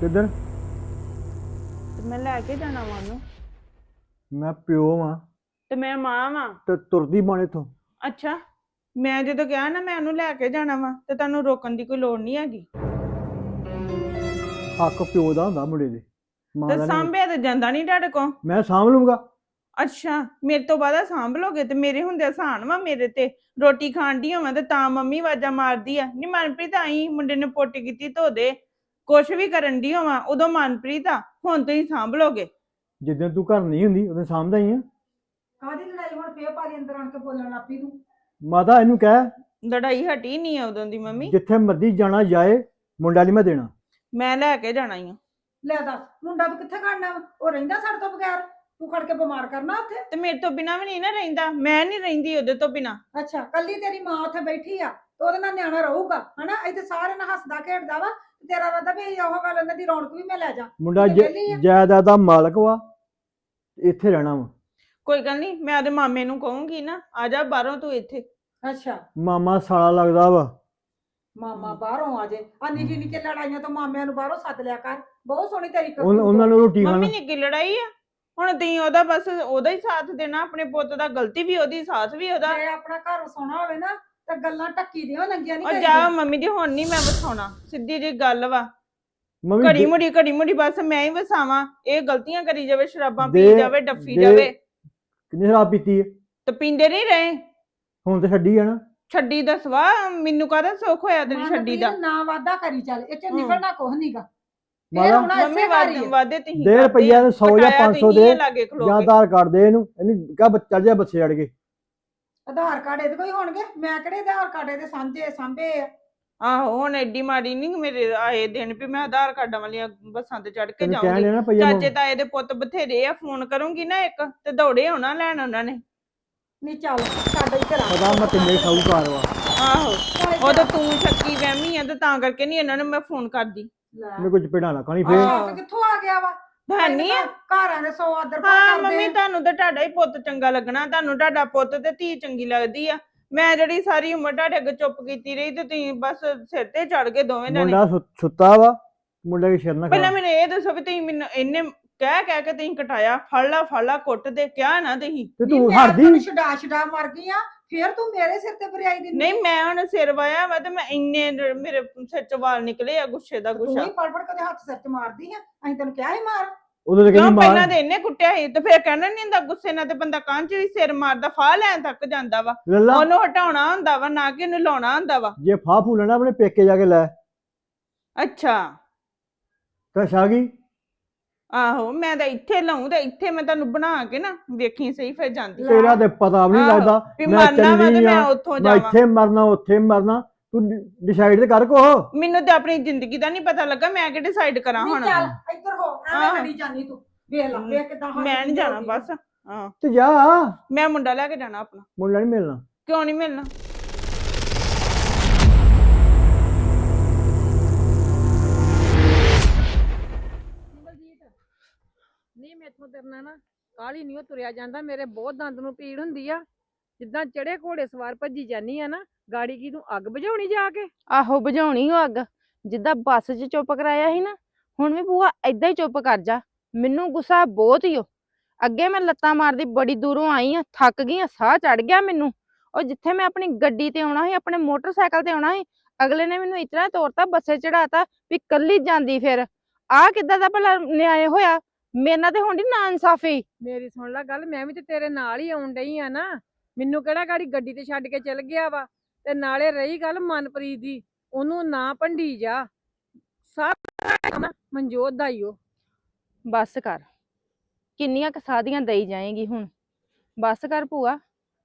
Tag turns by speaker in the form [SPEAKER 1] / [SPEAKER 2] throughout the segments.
[SPEAKER 1] ਕਿੱਧਰ?
[SPEAKER 2] ਤੇ ਮੈਂ ਲੈ ਕੇ ਜਾਣਾ ਵਾ ਉਹਨੂੰ।
[SPEAKER 1] ਮੈਂ ਪਿਓ ਵਾਂ।
[SPEAKER 2] ਤੇ ਮੈਂ ਮਾਂ ਵਾਂ।
[SPEAKER 1] ਤੇ ਤੁਰਦੀ ਬਣ ਇੱਥੋਂ
[SPEAKER 2] ਅੱਛਾ ਮੈਂ ਜਦੋਂ ਕਿਹਾ ਨਾ ਮੈਂ ਉਹਨੂੰ ਲੈ ਕੇ ਜਾਣਾ ਵਾ ਤੇ ਤੁਹਾਨੂੰ ਰੋਕਣ ਦੀ ਕੋਈ ਲੋੜ ਨਹੀਂ ਹੈਗੀ।
[SPEAKER 1] ਹੱਕ ਪਿਓ ਦਾ ਹੁੰਦਾ ਮੁੰਡੇ ਦੇ। ਮਾਂ
[SPEAKER 2] ਤੇ
[SPEAKER 1] ਦਾ ਨਹੀਂ
[SPEAKER 2] ਸਾਂਭਿਆ ਤੇ ਜਾਂਦਾ ਨਹੀਂ ਤੁਹਾਡੇ ਕੋਲ?
[SPEAKER 1] ਮੈਂ ਸਾਂਭ ਲੂੰਗਾ।
[SPEAKER 2] ਅੱਛਾ ਮੇਰੇ ਤੋਂ ਬਾਅਦ ਸਾਂਭ ਲੋਗੇ ਤੇ ਮੇਰੇ ਹੁੰਦੇ ਆਸਾਨ ਵਾ ਮੇਰੇ ਤੇ। ਰੋਟੀ ਖਾਣ ਦੀ ਹੋਵਾਂ ਤੇ ਤਾਂ ਮੰਮੀ ਵਾਜਾ ਮਾਰਦੀ ਆ। ਨੀ ਮਨਪ੍ਰੀਤ ਆਈ ਮੁੰਡੇ ਨੇ ਪੋਟੀ ਕੀਤੀ ਧੋ ਦੇ। ਕੁਛ ਵੀ ਕਰਨ ਦੀ ਹੋਵਾਂ ਉਦੋਂ ਮਨਪ੍ਰੀਤ ਆ ਹੁਣ ਤੁਸੀਂ ਸਾਂਭ ਲੋਗੇ
[SPEAKER 1] ਜਿੱਦਾਂ ਤੂੰ ਘਰ ਨਹੀਂ ਹੁੰਦੀ ਉਦੋਂ ਸਾਂਭਦਾ ਹੀ ਆ।
[SPEAKER 3] ਕਾਹਦੀ ਲੜਾਈ ਹੁਣ ਫੇਰ ਪਾਰੀ ਅੰਦਰ ਆਣ ਕੇ ਬੋਲਣ ਲੱਪੀ ਤੂੰ?
[SPEAKER 1] ਮਾਤਾ ਇਹਨੂੰ ਕਹਿ।
[SPEAKER 2] ਲੜਾਈ ਹਟੀ ਨਹੀਂ ਆ ਉਦੋਂ ਦੀ ਮੰਮੀ।
[SPEAKER 1] ਜਿੱਥੇ ਮਰਦੀ ਜਾਣਾ ਜਾਏ ਮੁੰਡਾ ਨਹੀਂ ਮੈਂ ਦੇਣਾ।
[SPEAKER 2] ਮੈਂ ਲੈ ਕੇ ਜਾਣਾ ਹੀ ਆ।
[SPEAKER 3] ਲੈ ਦੱਸ ਮੁੰਡਾ ਤੂੰ ਕਿੱਥੇ ਖੜਨਾ ਵਾ? ਉਹ ਰਹਿੰਦਾ ਸਾਡੇ ਤੋਂ ਬਗੈਰ? ਤੂੰ ਖੜ ਕੇ ਬਿਮਾਰ ਕਰਨਾ ਉੱਥੇ?
[SPEAKER 2] ਤੇ ਮੇਰੇ ਤੋਂ ਬਿਨਾ ਵੀ ਨਹੀਂ ਨਾ ਰਹਿੰਦਾ। ਮੈਂ ਨਹੀਂ ਰਹਿੰਦੀ ਉਹਦੇ ਤੋਂ ਬਿਨਾ।
[SPEAKER 3] ਅੱਛਾ ਕੱਲੀ ਤੇਰੀ ਮਾਂ ਉੱਥੇ ਬੈਠੀ ਆ ਤੇ ਉਹਦੇ ਨਾਲ ਨਿਆਣਾ ਰਹੂਗਾ ਹਨਾ? ਇੱਥੇ ਸਾਰੇ ਨਾਲ ਹੱਸਦਾ ਖੇਡਦਾ ਵਾ ਤੇਰਾ ਰੱਦਾ ਵੀ ਉਹ ਗੱਲ ਇਹਨਾਂ ਦੀ ਰੌਣਕ ਵੀ ਮੈਂ ਲੈ ਜਾ।
[SPEAKER 1] ਮੁੰਡਾ
[SPEAKER 3] ਇਹ ਵਿਹਲੀ ਆ।
[SPEAKER 1] ਜ- ਜਾਇਦਾਦ ਦਾ ਮਾਲਕ ਵਾ ਇੱਥੇ ਰਹਿਣਾ ਵਾ।
[SPEAKER 2] ਕੋਈ ਗੱਲ ਨਹੀਂ ਮੈਂ ਉਹਦੇ ਮਾਮੇ ਨੂੰ ਕਹੂੰਗੀ ਨਾ ਆ ਜਾ ਬਾਹਰੋਂ ਤੂੰ ਇੱਥੇ।
[SPEAKER 3] ਅੱਛਾ।
[SPEAKER 1] ਮਾਮਾ ਸਾਲਾ ਲੱਗਦਾ ਵਾ।
[SPEAKER 3] ਮਾਮਾ ਬਾਹਰੋਂ ਆ ਜੇ। ਆ ਨਿੱਕੀ ਨਿੱਕੀ ਲੜਾਈਆਂ ਤੋਂ ਮਾਮਿਆਂ ਨੂੰ ਬਾਹਰੋਂ ਸੱਦ ਲਿਆ ਕਰ। ਬਹੁਤ ਸੋਹਣੀ ਤੇਰੀ
[SPEAKER 1] ਉਨ-
[SPEAKER 3] ਕਰਤੂਤ
[SPEAKER 1] ਉਹਨਾਂ ਨੂੰ ਰੋਟੀ ਖਾਣ।
[SPEAKER 2] ਮੰਮੀ ਨੇ ਕੀ ਲੜਾਈ ਆ। ਹੁਣ ਤੁਸੀਂ ਉਹਦਾ ਬਸ ਉਹਦਾ ਹੀ ਸਾਥ ਦੇਣਾ ਆਪਣੇ ਪੁੱਤ ਦਾ ਗਲਤੀ ਵੀ ਉਹਦੀ ਸਾਥ ਵੀ ਉਹਦਾ।
[SPEAKER 3] ਜੇ ਆਪਣਾ ਘਰ ਵਸਾਉਣਾ ਹੋਵੇ ਨਾ ਤਾਂ ਗੱਲਾਂ ਟੱਕੀ ਦੀਆਂ ਨੰਗੀਆਂ ਨਹੀਂ
[SPEAKER 2] ਉਹ ਜਾ ਮੰਮੀ ਦੀ ਹੁਣ ਨਹੀਂ ਮੈਂ ਵਸਾਉਣਾ ਸਿੱਧੀ ਜੀ ਗੱਲ ਵਾ।
[SPEAKER 1] ਮੰਮੀ
[SPEAKER 2] ਘੜੀ
[SPEAKER 1] ਦੇ-
[SPEAKER 2] ਮੁੜੀ ਘੜੀ ਮੁੜੀ ਬਸ ਮੈਂ ਹੀ ਵਸਾਵਾਂ ਇਹ ਗਲਤੀਆਂ ਕਰੀ ਜਾਵੇ ਸ਼ਰਾਬਾਂ ਪੀ
[SPEAKER 1] ਦੇ-
[SPEAKER 2] ਜਾਵੇ ਡੱਫੀ
[SPEAKER 1] ਦੇ-
[SPEAKER 2] ਜਾਵੇ।
[SPEAKER 1] ਕਿੰਨੀ ਸ਼ਰਾਬ ਪੀਤੀ ਹੈ
[SPEAKER 2] ਤੇ ਪੀਂਦੇ ਨਹੀਂ ਰਹੇ।
[SPEAKER 1] ਹੁਣ ਤੇ ਛੱਡੀ ਆ ਨਾ।
[SPEAKER 2] ਛੱਡੀ ਦਾ ਸਵਾ ਮੈਨੂੰ ਕਾਹਦਾ ਸੁੱਖ ਹੋਇਆ ਤੇਰੀ ਛੱਡੀ ਦਾ?
[SPEAKER 3] ਨਾ ਵਾਦਾ ਕਰੀ ਚੱਲ ਇਹ ਚ
[SPEAKER 2] ਹਮ।
[SPEAKER 3] ਨਿਕਲਣਾ ਕੁਝ ਨਹੀਂਗਾ
[SPEAKER 1] ਮਾਤਾ
[SPEAKER 3] ਹੁਣ
[SPEAKER 2] ਮੰਮੀ
[SPEAKER 3] ਘਰ ਹੀ
[SPEAKER 2] ਵਾਦੇ
[SPEAKER 3] ਆ।
[SPEAKER 2] ਵਾਦੇ ਤੁਸੀਂ
[SPEAKER 1] ਦੇ
[SPEAKER 2] ਕਰਦੇ
[SPEAKER 1] ਰੁਪਈਆ
[SPEAKER 2] ਆ।
[SPEAKER 1] ਨੂੰ 100 ਜਾਂ
[SPEAKER 2] ਪਟਾਇਆ
[SPEAKER 1] 500
[SPEAKER 2] ਤੁਸੀਂ
[SPEAKER 1] ਦੇ
[SPEAKER 2] ਇਹ ਲਾਗੇ ਖਲੋ
[SPEAKER 1] ਜਾਂ
[SPEAKER 2] ਕੇ।
[SPEAKER 1] ਆਧਾਰ ਕਾਰਡ ਦੇ ਇਹਨੂੰ ਇਹਨੂੰ ਕਹ ਚੱਲ ਜਾ ਬੱਸੇ ਚੜ ਕੇ।
[SPEAKER 3] ਆਧਾਰ ਕਾਰਡ ਇਹਦੇ ਕੋਈ ਹੋਣਗੇ? ਮੈਂ ਕਿਹੜੇ ਆਧਾਰ ਕਾਰਡ ਇਹਦੇ ਸਾਂਝੇ ਸਾਂਭੇ ਆ?
[SPEAKER 2] ਆਹੋ ਹੁਣ ਐਡੀ ਮਾੜੀ ਨਹੀਂ ਮੇਰੇ ਆਏ ਦਿਨ ਵੀ ਮੈਂ ਆਧਾਰ ਕਾਰਡਾਂ ਵਾਲੀਆਂ ਬੱਸਾਂ ਤੇ ਚੜ ਕੇ
[SPEAKER 1] ਤੈਨੂੰ ਕਹਿਣ
[SPEAKER 2] ਜਾਊਂਗੀ।
[SPEAKER 1] ਡਿਆ ਨਾ ਪਈਆ
[SPEAKER 2] ਚਾਚੇ ਤਾਏ ਦੇ ਪੁੱਤ ਬਥੇਰੇ ਆ ਫੋਨ ਕਰੂੰਗੀ ਨਾ ਇੱਕ ਤੇ ਦੌੜੇ ਆਉਣਾ ਲੈਣ ਉਹਨਾਂ ਨੇ।
[SPEAKER 3] ਨਹੀਂ ਚੱਲ ਸਾਡਾ ਹੀ ਘਰ
[SPEAKER 1] ਪਤਾ ਮੈਂ ਕਿੰਨੇ ਸਾਊਕਾਰ ਵਾ।
[SPEAKER 2] ਆਹੋ ਉਹ ਤਾਂ ਤੂੰ ਸ਼ੱਕੀ ਵਹਿਮੀ ਆ ਤੇ ਤਾਂ ਕਰਕੇ ਨਹੀਂ ਇਹਨਾਂ ਨੂੰ ਮੈਂ ਫੋਨ ਕਰਦੀ।
[SPEAKER 1] ਇਹਨੇ ਕੁਝ ਪੇੜਾ ਨਾ ਖਾਣੀ ਫੇਰ।
[SPEAKER 2] ਆਹ।
[SPEAKER 3] ਕਿੱਥੋਂ ਆ ਗਿਆ ਵਾ?
[SPEAKER 2] ਆ?
[SPEAKER 3] ਘਰਾਂ ਦੇ 100 ਆਦਰ ਪਾ
[SPEAKER 2] ਹਾਂ
[SPEAKER 3] ਕਰਦੇ
[SPEAKER 2] ਮੰਮੀ। ਤੁਹਾਨੂੰ ਤਾਂ ਤੁਹਾਡਾ ਹੀ ਪੁੱਤ ਚੰਗਾ ਲੱਗਣਾ ਤੁਹਾਨੂੰ ਤੁਹਾਡਾ ਪੁੱਤ ਤੇ ਧੀ ਚੰਗੀ ਲੱਗਦੀ ਆ। ਮੈਂ ਜਿਹੜੀ ਸਾਰੀ ਉਮਰ ਤੁਹਾਡੇ ਅੱਗੇ ਚੁੱਪ ਕੀਤੀ ਰਹੀ ਤੇ ਤੁਸੀਂ ਬਸ ਸਿਰ ਤੇ ਚੜ ਗਏ ਦੋਵੇਂ ਜਾਣੇ।
[SPEAKER 1] ਮੁੰਡਾ ਸੁ- ਸੁੱਤਾ ਵਾ ਮੁੰਡੇ ਦੀ ਸਿਰ ਨਾ
[SPEAKER 2] ਪਹਿਲਾਂ
[SPEAKER 1] ਖਾ।
[SPEAKER 2] ਮੈਨੂੰ ਇਹ ਦੱਸੋ ਵੀ ਤੁਸੀਂ ਮੈਨੂੰ ਇੰਨੇ ਕਹਿ ਕਹਿ ਕੇ ਤੁਸੀਂ ਕਟਾਇਆ ਫੜ ਲਾ ਫੜ ਲਾ ਕੁੱਟ ਦੇ ਕਿਹਾ ਨਾ ਤੁਸੀਂ।
[SPEAKER 1] ਤੇ ਤੂੰ
[SPEAKER 3] ਤੈਨੂੰ ਛਡਾ ਛਡਾ ਮਰ ਗਈ ਆ ਫੇਰ ਤੂੰ ਮੇਰੇ ਸਿਰ ਤੇ ਬਰਿਆਈ ਦਿੰਦੀ
[SPEAKER 2] ਨਹੀਂ ਮੈਂ ਹੁਣ ਸਿਰ ਵਾਇਆ ਵਾ ਤੇ ਮੈਂ ਇੰਨੇ ਨ- ਮੇਰੇ ਸਿਰ ਚ ਵਾਲ ਨਿਕਲੇ ਆ ਗੁੱਸੇ ਦਾ
[SPEAKER 3] ਤੂੰ
[SPEAKER 2] ਗੁੱਸਾ।
[SPEAKER 3] ਹੀ ਪੜ ਪੜ ਕੇ ਉਹਦੇ ਹੱਥ ਸਿਰ ਤੇ ਮਾਰਦੀ ਆ ਅਸੀਂ ਤੈਨੂੰ ਕਿਹਾ ਹੀ ਮਾਰ।
[SPEAKER 1] ਉਦੋਂ ਤੇ
[SPEAKER 2] ਕਿਉਂ
[SPEAKER 1] ਕਹਿੰਦੀ
[SPEAKER 2] ਪਹਿਲਾਂ
[SPEAKER 1] ਮਾਰ।
[SPEAKER 2] ਤੇ ਇੰਨੇ ਕੁੱਟਿਆ ਸੀ ਤੇ ਫਿਰ ਕਹਿਣਾ ਨਹੀਂ ਹੁੰਦਾ ਗੁੱਸੇ ਨਾਲ ਤੇ ਬੰਦਾ ਕਾਂ ਚ ਵੀ ਸਿਰ ਮਾਰਦਾ ਫਾਹ ਲੈਣ ਤੱਕ ਜਾਂਦਾ ਵਾ।
[SPEAKER 1] ਲੱਲਾ।
[SPEAKER 2] ਉਹਨੂੰ ਹਟਾਉਣਾ ਹੁੰਦਾ ਵਾ ਨਾ ਕਿ ਉਹਨੂੰ ਲਾਉਣਾ ਹੁੰਦਾ ਵਾ।
[SPEAKER 1] ਜੇ ਫਾਹ ਫੂਲਣਾ ਆਪਣੇ ਪੇਕੇ ਜਾ ਕੇ ਲੈ।
[SPEAKER 2] ਅੱਛਾ।
[SPEAKER 1] ਤਾਂ ਛਾਗੀ
[SPEAKER 2] ਆਹੋ ਮੈਂ ਤਾਂ ਇੱਥੇ ਲਾਉਂ ਤੇ ਇੱਥੇ ਮੈਂ ਤੁਹਾਨੂੰ ਬਣਾ ਕੇ ਨਾ ਵੇਖੀ ਸਹੀ ਫਿਰ ਜਾਂਦੀ।
[SPEAKER 1] ਤੇਰਾ ਤੇ ਪਤਾ ਵੀ ਨਹੀਂ
[SPEAKER 2] ਆਹੋ,
[SPEAKER 1] ਲੱਗਦਾ
[SPEAKER 2] ਵੀ
[SPEAKER 1] ਮੈਂ
[SPEAKER 2] ਮਰਨਾ ਵਾ ਤੇ ਮੈਂ
[SPEAKER 1] ਆ,
[SPEAKER 2] ਉੱਥੋਂ
[SPEAKER 1] ਮੈਂ
[SPEAKER 2] ਜਾਵਾਂ।
[SPEAKER 1] ਇੱਥੇ ਮਰਨਾ ਉੱਥੇ ਮਰਨਾ ਤੂੰ ਡਿਸਾਈਡ ਤੇ ਕਰ ਕੋ
[SPEAKER 2] ਮੈਨੂੰ ਤੇ ਆਪਣੀ ਜ਼ਿੰਦਗੀ ਦਾ ਨਹੀਂ ਪਤਾ ਲੱਗਾ ਮੈਂ ਕਿ ਡਿਸਾਈਡ ਕਰਾਂ ਹੁਣ?
[SPEAKER 3] ਚੱਲ ਇੱਧਰ ਹੋ ਐਵੇਂ
[SPEAKER 2] ਆਹ।
[SPEAKER 3] ਜਾਨੀ ਤੂੰ। ਵੇਖ ਲੈ ਵੇਖ ਕਿਦਾਂ
[SPEAKER 2] ਮੈਂ ਨਹੀਂ ਜਾਣਾ ਬਸ ਹਾਂ।
[SPEAKER 1] ਤੇ ਜਾ।
[SPEAKER 2] ਮੈਂ ਮੁੰਡਾ ਲੈ ਕੇ ਜਾਣਾ ਆਪਣਾ।
[SPEAKER 1] ਮੁੰਡਾ ਨਹੀਂ ਮਿਲਣਾ।
[SPEAKER 2] ਕਿਉਂ ਨਹੀਂ ਮਿਲਣਾ?
[SPEAKER 4] ਨਹੀਂ ਤਰਨਾ ਨਾ ਕਾਲੀ ਨਹੀਂ ਉਹ ਤੁਰਿਆ ਜਾਂਦਾ, ਮੇਰੇ ਬਹੁਤ ਦੰਦ ਨੂੰ ਪੀੜ ਹੁੰਦੀ ਆ। ਜਿੱਦਾਂ ਚੜੇ ਘੋੜੇ ਸਵਾਰ ਭੱਜੀ ਜਾਨੀ ਆ ਨਾ, ਗਾੜੀ ਕੀ ਤੂੰ ਅੱਗ ਬੁਝਾਉਣੀ ਜਾ ਕੇ?
[SPEAKER 5] ਆਹੋ ਬੁਝਾਉਣੀ ਉਹ ਅੱਗ, ਜਿੱਦਾਂ ਬੱਸ 'ਚ ਚੁੱਪ ਕਰਾਇਆ ਸੀ ਨਾ, ਹੁਣ ਵੀ ਭੂਆ ਏਦਾਂ ਹੀ ਚੁੱਪ ਕਰ ਜਾ, ਮੈਨੂੰ ਗੁੱਸਾ ਬਹੁਤ ਹੀ ਓ। ਅੱਗੇ ਮੈਂ ਲੱਤਾਂ ਮਾਰਦੀ ਬੜੀ ਦੂਰੋਂ ਆਈ ਆ, ਥੱਕ ਗਈ ਆ, ਸਾਹ ਚੜ ਗਿਆ ਮੈਨੂੰ। ਉਹ ਜਿੱਥੇ ਮੈਂ ਆਪਣੀ ਗੱਡੀ ਤੇ ਆਉਣਾ ਸੀ, ਆਪਣੇ ਮੋਟਰਸਾਈਕਲ ਤੇ ਆਉਣਾ ਸੀ, ਅਗਲੇ ਨੇ ਮੈਨੂੰ ਇਤਨਾ ਤੋਰਤਾ, ਬੱਸੇ ਚੜਾਤਾ ਵੀ ਕੱਲੀ ਜਾਂਦੀ ਫਿਰ। ਆ ਕਿੱਦਾਂ ਦਾ ਭਲਾ ਨਿਆਏ ਹੋਇਆ? ਮੇਰੇ ਨਾਲ ਤੇ ਹੁੰਦੀ ਨਾ ਇਨਸਾਫੀ
[SPEAKER 4] ਮੇਰੀ ਸੁਣ ਲੈ ਗੱਲ ਮੈਂ ਵੀ ਤੇ ਤੇਰੇ ਨਾਲ ਹੀ ਆਉਣ ਡਈ ਆ ਨਾ। ਮੈਨੂੰ ਕਿਹੜਾ ਗਾੜੀ ਗੱਡੀ ਤੇ ਛੱਡ ਕੇ ਚਲ ਗਿਆ ਵਾ? ਤੇ ਨਾਲੇ ਰਹੀ ਗੱਲ ਮਨਪ੍ਰੀਤ ਦੀ ਉਹਨੂੰ ਨਾ ਭੰਡੀ ਜਾ ਸਾਰਾ ਨਾ ਮਨਜੋਤ ਦਾ ਹੀ ਉਹ।
[SPEAKER 5] ਬਸ ਕਰ। ਕਿੰਨੀਆਂ ਕਸਾਦੀਆਂ ਦਈ ਜਾਏਗੀ ਹੁਣ। ਬਸ ਕਰ ਭੂਆ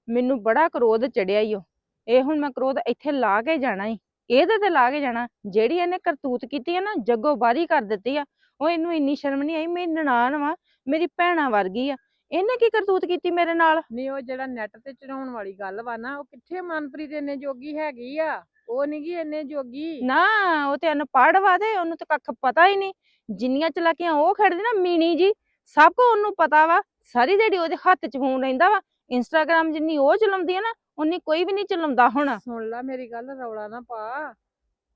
[SPEAKER 5] ਮੈਨੂੰ ਬੜਾ ਕ੍ਰੋਧ ਚੜਿਆ ਈ ਓ। ਇਹ ਹੁਣ ਮੈਂ ਕ੍ਰੋਧ ਇੱਥੇ ਲਾ ਕੇ ਜਾਣਾ ਈ। ਇਹਦੇ ਤੇ ਲਾ ਕੇ ਜਾਣਾ। ਜਿਹੜੀ ਇਹਨੇ ਕਰਤੂਤ ਕੀਤੀ ਹੈ ਨਾ ਜੱਗੋ ਬਾਰੀ ਕਰ ਦਿੱਤੀ ਆ। ਉਹ ਇਹਨੂੰ ਇੰਨੀ ਸ਼ਰਮ ਨਹੀਂ ਆਈ ਮੇਰੀ ਨਨਾਣ ਵਾ ਮੇਰੀ ਭੈਣਾ ਵਰਗੀ ਆ। ਇਹਨੇ ਕੀ ਕਰਤੂਤ ਕੀਤੀ ਮੇਰੇ ਨਾਲ?
[SPEAKER 4] ਨਹੀਂ ਉਹ ਜਿਹੜਾ ਨੈਟ ਤੇ ਚੜਾਉਣ ਵਾਲੀ ਗੱਲ ਵਾ ਨਾ ਉਹ ਕਿੱਥੇ ਮਨਪ੍ਰੀਤ ਇੰਨੇ ਜੋਗੀ ਹੈਗੀ ਆ? ਉਹ ਨੀ ਗੀ ਇੰਨੇ ਜੋਗੀ।
[SPEAKER 5] ਨਾ ਉਹ ਤੇ ਅਨਪੜ੍ਹ ਵਾ ਤੇ ਉਹਨੂੰ ਤਾਂ ਕੱਖ ਪਤਾ ਹੀ ਨਹੀਂ। ਜਿੰਨੀਆਂ ਚਲਾਕੀਆਂ ਉਹ ਖੜਦੀ ਨਾ ਮੀਣੀ ਜੀ ਸਭ ਕੋ ਉਹਨੂੰ ਪਤਾ ਵਾ ਸਾਰੀ ਦਿਹਾੜੀ ਉਹਦੇ ਹੱਥ 'ਚ ਫੋਨ ਰਹਿੰਦਾ ਵਾ। ਇੰਸਟਾਗ੍ਰਾਮ ਜਿੰਨੀ ਉਹ ਚਲਾਉਂਦੀ ਆ ਨਾ ਉਨੀ ਕੋਈ ਵੀ ਨਹੀਂ ਚਲਾਉਂਦਾ ਹੁਣ।
[SPEAKER 4] ਸੁਣ ਲੈ ਮੇਰੀ ਗੱਲ ਰੌਲਾ ਨਾ ਪਾ।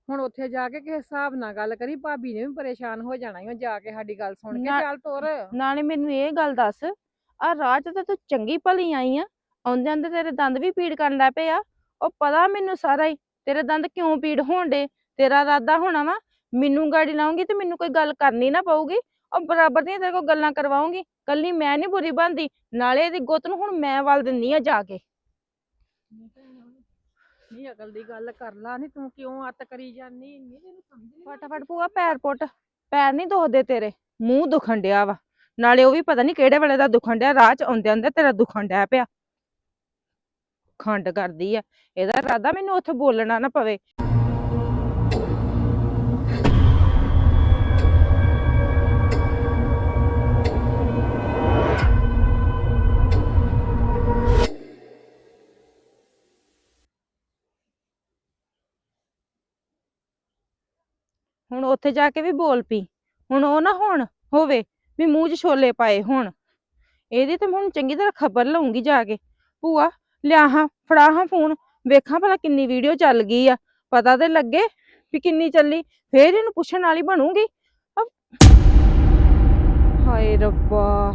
[SPEAKER 4] ਹੁਣ ਉੱਥੇ ਜਾ ਕੇ ਕਿਸੇ ਹਿਸਾਬ ਨਾਲ ਗੱਲ ਕਰੀ ਭਾਬੀ ਨੇ ਵੀ ਪਰੇਸ਼ਾਨ ਹੋ ਜਾਣਾ ਈ ਓ ਜਾ ਕੇ ਸਾਡੀ ਗੱਲ ਸੁਣ ਕੇ
[SPEAKER 5] ਨਾ-
[SPEAKER 4] ਚੱਲ ਤੁਰ।
[SPEAKER 5] ਨਾਲੇ ਮੈਨੂੰ ਇਹ ਗੱਲ ਦੱਸ ਆ ਰਾਹ 'ਚ ਤਾਂ ਤੂੰ ਚੰਗੀ ਭਲੀ ਆਈ ਆ ਆਉਂਦੇ ਆਉਂਦੇ ਤੇਰੇ ਦੰਦ ਵੀ ਪੀੜ ਕਰਨ ਲੱਗ ਪਏ ਆ ਉਹ ਪਤਾ ਮੈਨੂੰ ਸਾਰਾ ਹੀ ਤੇਰੇ ਦੰਦ ਕਿਉਂ ਪੀੜ ਹੋਣ ਡੇ ਤੇਰਾ ਇਰਾਦਾ ਹੋਣਾ ਵਾ ਮੈਨੂੰ ਗਾੜੀ ਲਾਉਂਗੀ ਤੇ ਮੈਨੂੰ ਕੋਈ ਗੱਲ ਕਰਨੀ ਨਾ ਪਊਗੀ ਉਹ ਬਰਾਬਰ ਦੀਆਂ ਤੇਰੇ ਕੋਲ ਗੱਲਾਂ ਕਰਵਾਉਂਗੀ ਕੱਲੀ ਮੈਂ ਨਹੀਂ ਬੁਰੀ ਬਣਦੀ ਨਾਲੇ ਇਹਦੀ ਗੁੱਤ ਨੂੰ ਹੁਣ ਮੈਂ ਵੱਲ ਦਿੰਨੀ ਆ ਜਾ ਕੇ।
[SPEAKER 4] ਨਹੀਂ, ਅਕਲ ਦੀ ਗੱਲ ਕਰ ਲਾ, ਨਹੀਂ ਤੂੰ ਕਿਉਂ ਅੱਤ ਕਰੀ ਜਾਨੀ ਨਹੀਂ ਤੈਨੂੰ ਸਮਝ ਨਹੀਂ
[SPEAKER 5] ਫਟਾਫਟ ਭੂਆ, ਪੈਰ ਪੁੱਟ। ਪੈਰ ਨਹੀਂ ਦੁਖਦੇ ਤੇਰੇ, ਮੂੰਹ ਦੁਖਣ ਡਿਆ ਵਾ। ਨਾਲੇ ਉਹ ਵੀ ਪਤਾ ਨਹੀਂ ਕਿਹੜੇ ਵੇਲੇ ਦਾ ਦੁਖਣ ਡਿਆ, ਰਾਹ 'ਚ ਆਉਂਦੇ ਆਉਂਦੇ ਤੇਰਾ ਦੁਖਣ ਡਿਆ ਪਿਆ। ਖੰਡ ਕਰਦੀ ਆ। ਇਹਦਾ ਇਰਾਦਾ ਮੈਨੂੰ ਉੱਥੇ ਬੋਲਣਾ ਨਾ ਪਵੇ। ਹੁਣ ਉੱਥੇ ਜਾ ਕੇ ਵੀ ਬੋਲ ਪਈ ਹੁਣ ਉਹ ਨਾ ਹੁਣ ਹੋਵੇ ਵੀ ਮੂੰਹ 'ਚ ਛੋਲੇ ਪਾਏ ਹੁਣ। ਇਹਦੀ ਤੇ ਹੁਣ ਚੰਗੀ ਤਰ੍ਹਾਂ ਖਬਰ ਲਊਂਗੀ ਜਾ ਕੇ। ਭੂਆ, ਲਿਆ ਹਾਂ, ਫੜਾ ਹਾਂ ਫੋਨ। ਵੇਖਾਂ ਭਲਾ ਕਿੰਨੀ ਵੀਡੀਓ ਚੱਲ ਗਈ ਆ। ਪਤਾ ਤੇ ਲੱਗੇ ਵੀ ਕਿੰਨੀ ਚੱਲੀ, ਫੇਰ ਇਹਨੂੰ ਪੁੱਛਣ ਵਾਲੀ ਬਣੂਗੀ। ਹਾਏ ਰੱਬਾ,